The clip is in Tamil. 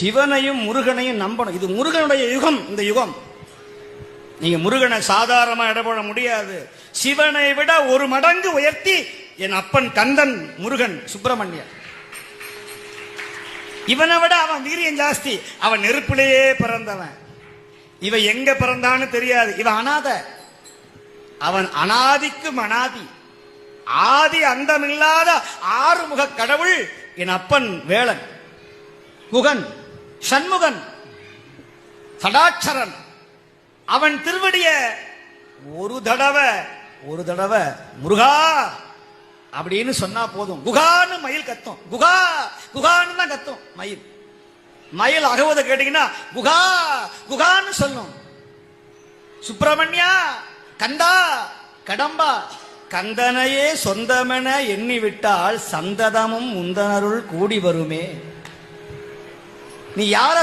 சிவனையும் முருகனையும் நம்பணும். இது முருகனுடைய யுகம் இந்த யுகம். நீங்க முருகனை சாதாரணமா இடப்பட முடியாது. சிவனை விட ஒரு மடங்கு உயர்த்தி என் அப்பன் கந்தன் முருகன் சுப்பிரமணியன். இவனை விட அவன் வீரியம் ஜாஸ்தி. அவன் நெருப்பிலேயே பிறந்தவன். இவன் எங்க பிறந்தான்னு தெரியாது. இவன் அனாத. அவன் அனாதிக்கும் அனாதி. ஆதி அந்தமில்லாத ஆறுமுக கடவுள் என் அப்பன் வேளன் குகன். சண்முகன் சடாட்சரன் அவன் திருவடிய ஒரு தடவை ஒரு தடவை முருகா! அப்படின்னு சொன்னா போதும். குகான்னு மயில் கத்தும். குகா குகான்னு தான் கத்தும். மயில். மயில் அகவதை கேட்டீங்கன்னா குகா குகான்னு சொல்லும். சுப்பிரமணியா கந்தா கடம்பா கந்தனையே சொந்தமென எண்ணி விட்டால் சந்ததமும் முந்தனருள் கூடி வருமே. நீ யார